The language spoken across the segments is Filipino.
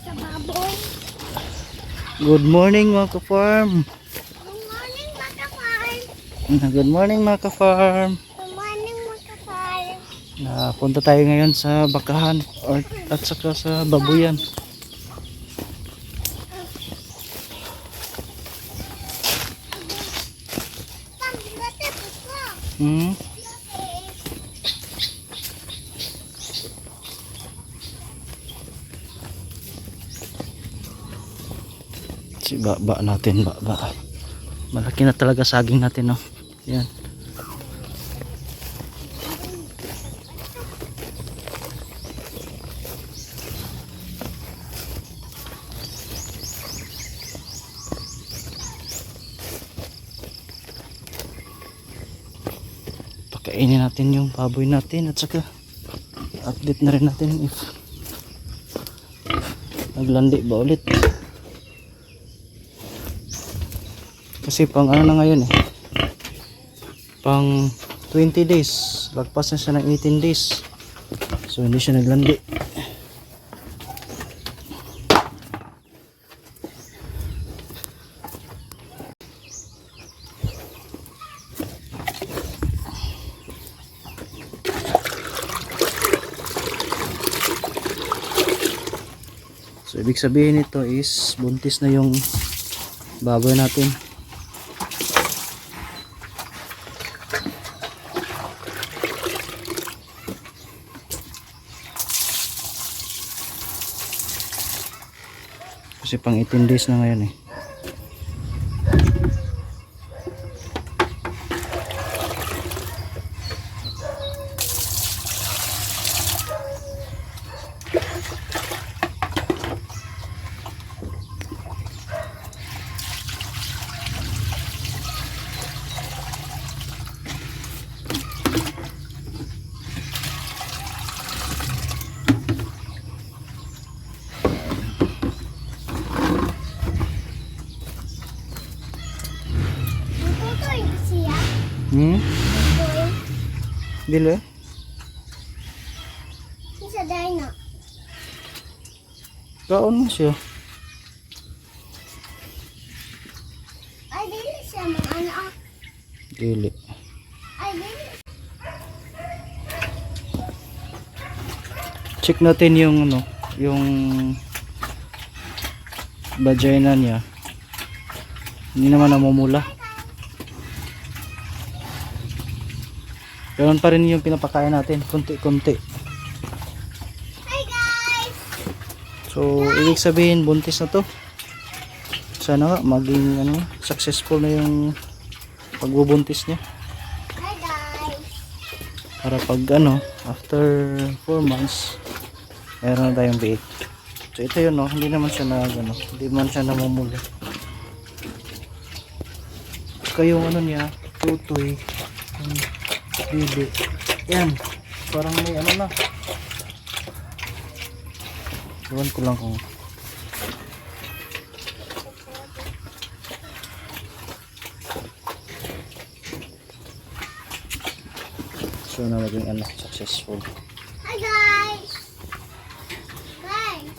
sa baboy. Good morning mga ka-farm. Good morning, mga farm. Good morning mga ka-farm. Good morning, mga farm. Napunta tayo ngayon sa bakahan or, at saka sa babuyan. Pambilate po ko. Hmm? Si baba natin baba. Malaki na talaga saging natin no. Yan. Pakainin natin yung baboy natin at saka update na rin natin if naglandi ba ulit. Kasi pang ano na ngayon eh. Pang 20 days. Lagpas na siya ng 18 days. So hindi siya naglandi. So ibig sabihin nito is buntis na yung baboy natin. Kasi pang 18 days na ngayon eh. Tutoy siya. Hmm? Tutoy. Dili? Sa dino. Kaon mo siya. Ay, dili siya mga ano. ah. Dili. Ay, dili. Check natin yung ano, yung vagina niya. Hindi naman namumula. Ganun pa rin yung pinapakain natin, konti-konti. Hi, guys. So, ibig sabihin buntis na to. Sana nga maging ano, successful na yung pagbubuntis niya. Hi, guys. Para pag ano, after 4 months, meron na tayong biik. So ito yun no, hindi naman siya na ano, hindi man siya namumula. Saka yung ano niya, tutoy, yung bibi. Yan, parang may ano na. Iwan ko lang kung so na maging ano, successful. Hi, guys. Guys.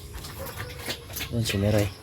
Yan si Miray.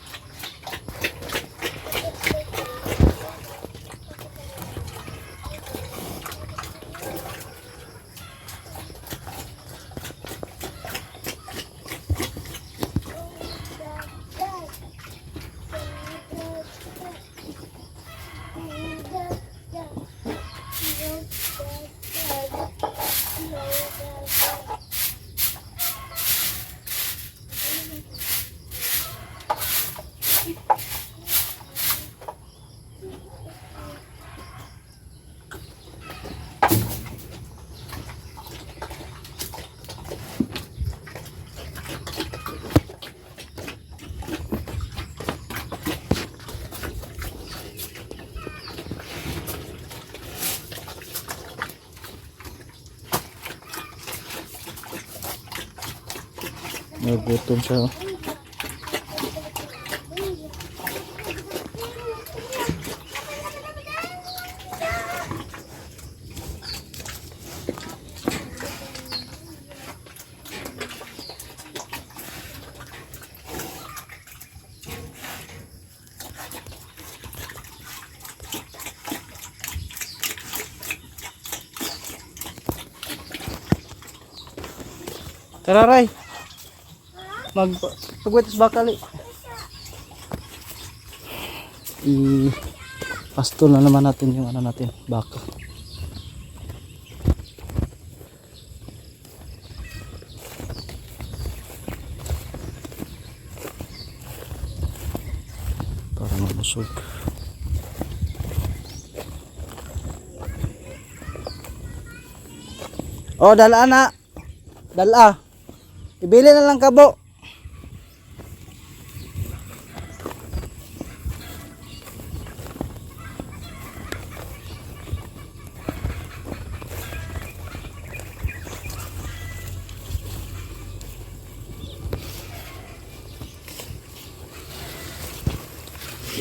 Nagutom siya. Oh. Tara, Ray. Mag pagwitis bakali. I pastol na naman natin yung ano natin, baka. Para mabusog. Oh, dala na. Dala. Ibili na lang kabo.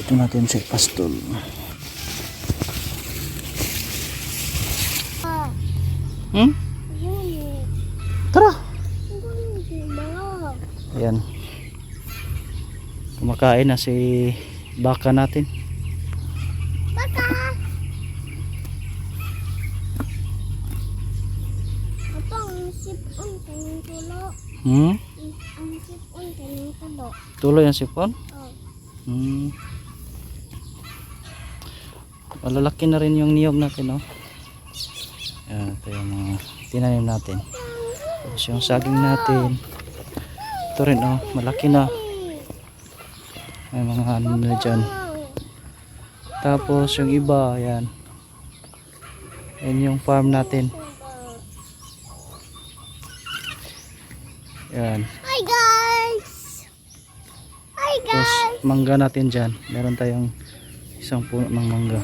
Ito natin si pastol. Hmm? Tara. Ayan. Kumakain na si baka natin. Baka. Ang sipon kanyang tulo? Hmm? Ang sipon kanyang tulo. Tuloy ang sipon? Oh. Hmm. Malalaki na rin yung niyog natin, oh. Ayan, ito yung mga tinanim natin. Tapos yung saging natin. Ito rin, oh. Malaki na. May mga ano na dyan. Tapos yung iba, ayan. Ayan yung farm natin. Ayan. Hi guys! Hi Tapos guys! mangga natin dyan. Meron tayong isang puno ng mangga.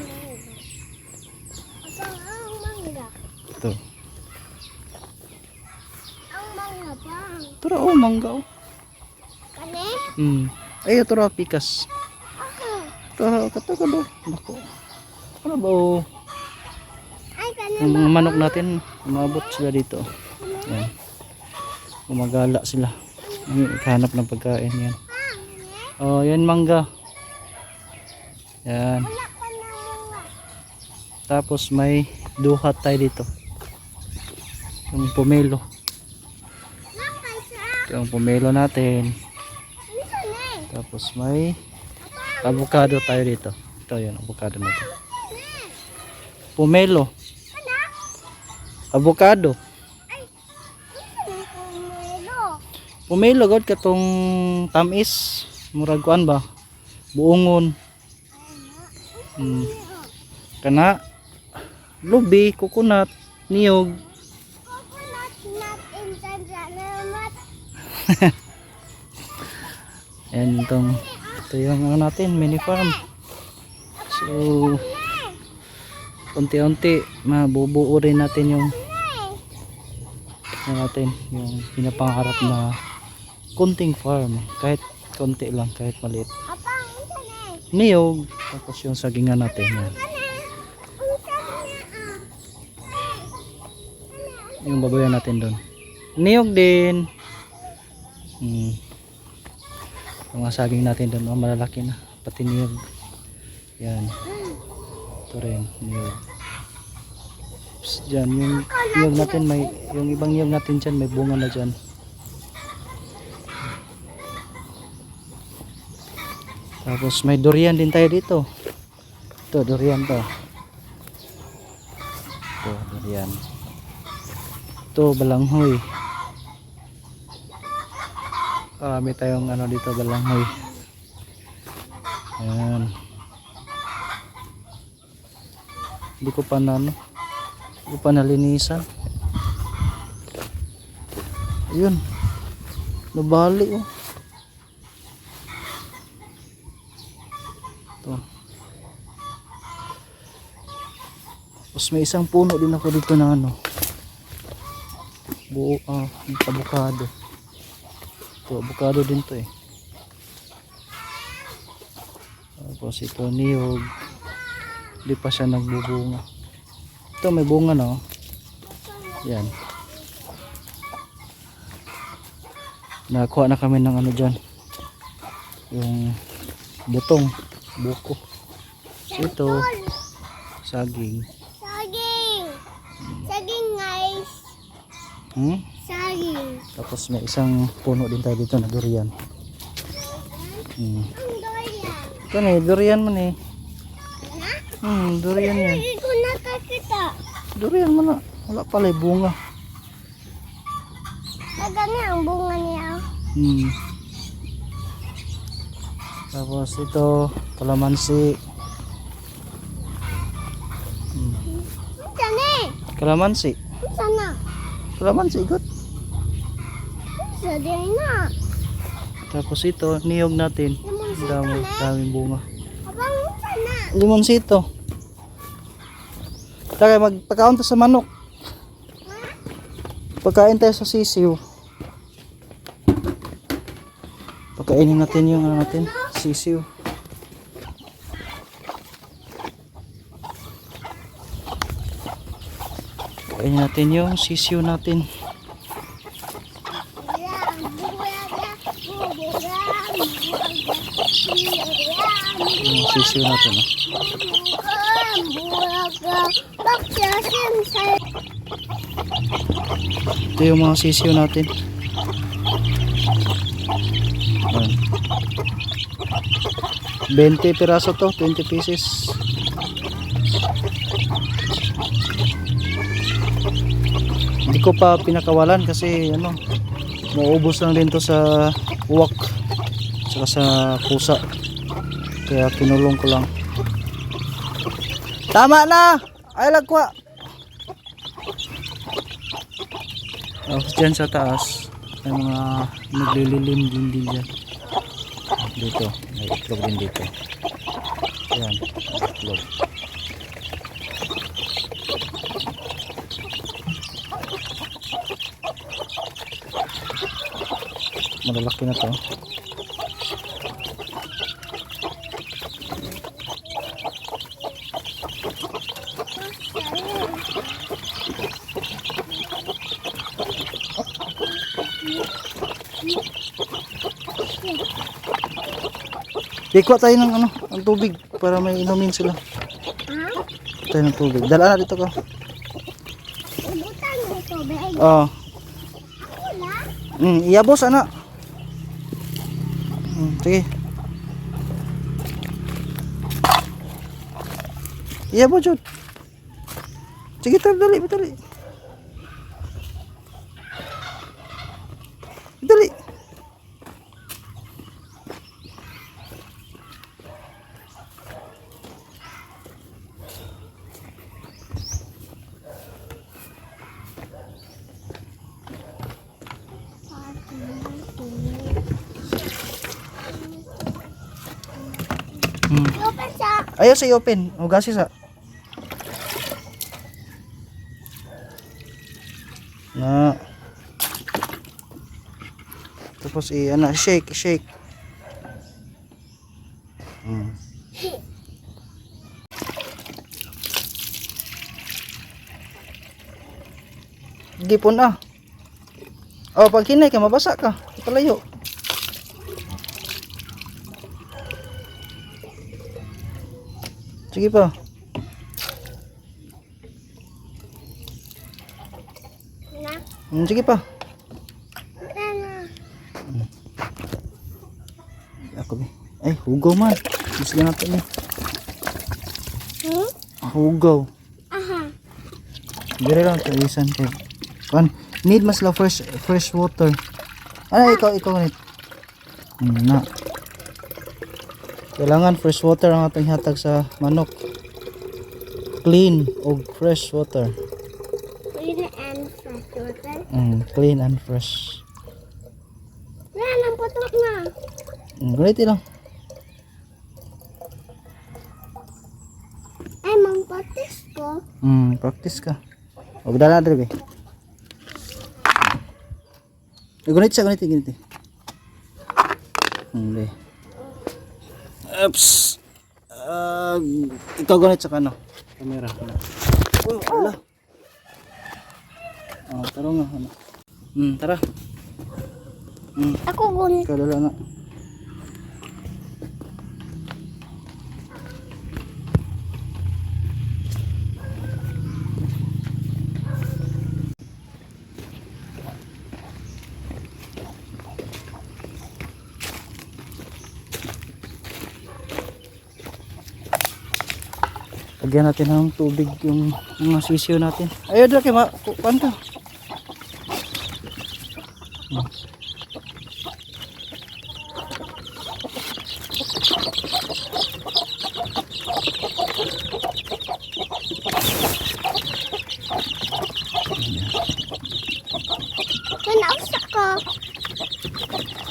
Asang ang mangga? Ito. Ang mangga bang? Ito oh, mangga oh. Kani? Hmm. Ay, ito ra, pikas. Ito, kata ka do. Bako. Ano ba oh? Ay, kani ba? mga manok natin, umabot sila dito. Yan. Gumagala sila. Hanap ng pagkain yan. Oh, yan mangga. Yan. Pa. Tapos may duhat tayo dito. Yung pomelo. Ito yung pomelo natin. Ni? Tapos may avocado tayo dito. Ito yun, avocado natin. Pomelo. Avocado. Pomelo god katong tamis. Murag kuan ba? Buongon. Hmm. Kana lubi, coconut, niyog. And itong ito yung ano natin, mini farm. So, unti-unti mabubuo rin natin yung ano natin, yung pinapangarap na kunting farm. Kahit konti lang, kahit maliit. Niyog, tapos yung sagingan natin. Yan. Yung babayan natin doon. Niyog din. Hmm. Mga saging natin doon, oh, malalaki na. Pati niyog. Yan. Ito rin, niyog. Psst, dyan, yung niyog natin, may, yung ibang niyog natin dyan, may bunga na dyan. Tapos may durian din tayo dito. Ito, durian to. Ito, durian. Ito, balanghoy. Marami tayong ano dito, balanghoy. Ayan. Hindi ko pa na ano. Hindi pa nalinisan. Ayun. Nabali oh. Ito. Tapos may isang puno din ako dito na ano. Buo, ah, avocado. Ito, avocado din to eh. Tapos ito niyog. Hindi pa siya nagbubunga. Ito may bunga na oh. Yan. Nakakuha na kami ng ano dyan. Yung butong. Buko. So, ito. Saging. Saging. Saging guys. Hmm? Tapos may isang puno din tayo dito na durian. Hmm. Ito na eh, durian man eh. Hmm, durian yan. Durian man na. Wala pala eh, bunga. Maganda ang bunga niya. Hmm. Tapos ito, kalamansi. Ang sana Kalamansi. Sana. Kalamansi, good. Sana na. Tapos ito, niyog natin. Limon Dami, daming bunga. Sana. Limonsito. Taka, magpakaon tayo sa manok. Pagkain tayo sa sisiw. Pagkainin natin yung ano natin, sisiw. Pagkainin natin yung sisiw natin. Sisiw natin. Oh. Ito yung mga sisiw natin. Ayan. 20 piraso to, 20 pieces. Hindi ko pa pinakawalan kasi ano, maubos lang din to sa uwak saka sa pusa. Kaya kinulong ko lang. Tama na! Ay lagwa! Tapos dyan sa taas, may mga naglililim din din dyan. Dito, may itlog din dito. Yan, itlog. Malalaki na to. Ikuha tayo ng ano, ng tubig para may inumin sila. Tayo ng tubig. Dala na dito ka. Ibutan mo ito, babe. Oh. Mm, iyabos ana. Mm, sige. Iyabos jud. Sige tar dali, dali. Dali. Mm. Open siya. Ayaw sa open. Hugasi sa. Na. Tapos i ano, shake, shake. Mm. Gipon ah. Oh, pag hinay ka, mabasa ka. Palayo. Sige pa. Na. Mm, sige pa. Na. Ako be. Ay, hugaw man. Gusto na natin eh. Hmm? Hugaw. Aha. Dire lang ito. Isan kay. Kan, need mas la fresh fresh water. Ay, ikaw, ikaw nit. Hmm, na. Kailangan fresh water ang ating hatag sa manok. Clean o fresh water. Clean and fresh water. Mm, clean and fresh. Yan, ang putok na. Mm, ganito lang. Ay, mang patis ko. Hmm, practice ka. O, dala be. Eh, gunit siya, gunit, gunit. Hmm, be. Oops. Uh, ikaw gunit sa kano. Camera. Oh, wala. Oh, tara nga. Ano. Hmm, tara. Hmm, Ako gunit. ikaw dala na. Lagyan natin ng tubig yung mga sisiyo natin. Ayun, laki, ma, ku- kuhaan ka. Hmm.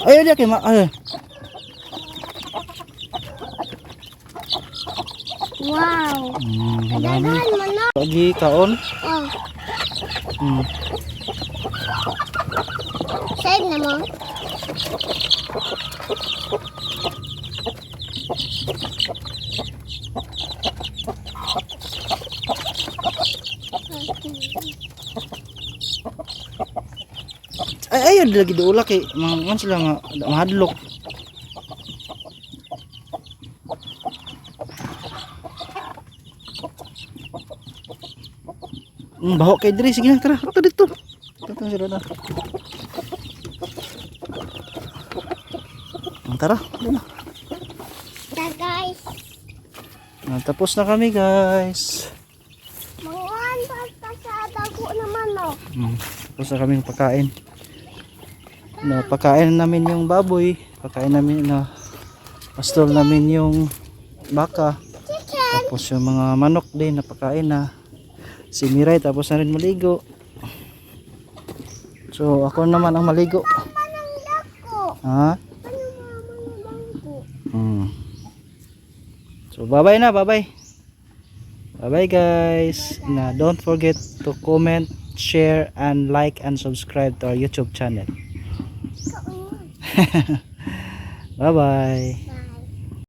Ayun, laki, ma, ayun. Wow. Hmm, madami. Dagahan mo na. Lagi kaon. Oh, Hmm. save na mo. Ay, ayun, lagi doon laki. Mga, sila nga, mahadlok. Mm, baho kay Dre. Sige na, tara. Ito dito. Ito sila na. Mm, Tara. Na. Da guys. Ah, tapos na kami guys. Manguhan pa sa dago naman oh. Mm, tapos na kami pagkain. Na pagkain namin yung baboy. Pagkain namin na pastol namin yung baka. Tapos yung mga manok din napakain na. Si Miray tapos na rin maligo. So ako naman ang maligo. Ha? Hmm. So bye bye na, bye bye. Bye bye guys. Na don't forget to comment, share and like and subscribe to our YouTube channel. Bye bye.